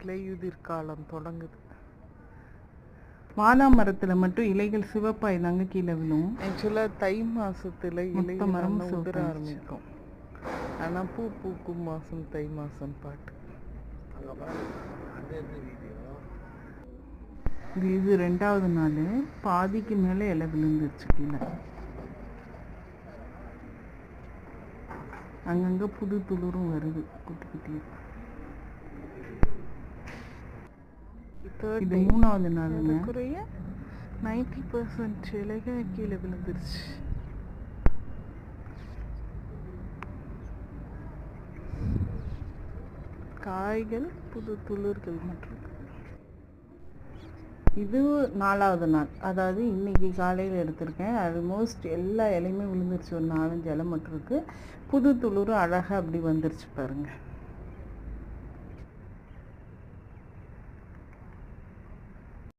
இலையுதிர் காலம் தொடங்குது. வாழா மரத்துல மட்டும் இலைகள் சிவப்பாய் தாங்க கீழே விழும். ஆக்சுவலா தை மாசத்துல நல்லா உதிர. ஆரம்பிக்கும். ஆனா பூ பூக்கும் மாசம் தை மாசம் பாட்டு. இது இது ரெண்டாவது நாள். பாதிக்கு மேலே இலை விழுந்துருச்சு கீழே. அங்கங்க புது துளிரும் வருது குட்டி குட்டி இது. மூணாவது நாளுங்க அதுக்குறைய நைன்டி பர்சன்ட் இலைகள் கீழே விழுந்துருச்சு. காய்கள் புது துளிர்கள் இருக்கு. இது நாலாவது நாள். அதாவது இன்னைக்கு காலையில் எடுத்திருக்கேன். ஆல்மோஸ்ட் எல்லா இலையுமே விழுந்துருச்சு. ஒரு நாலஞ்சு இலை மட்டும் இருக்கு. புது துளிரும் அழகாக அப்படி வந்துருச்சு பாருங்க.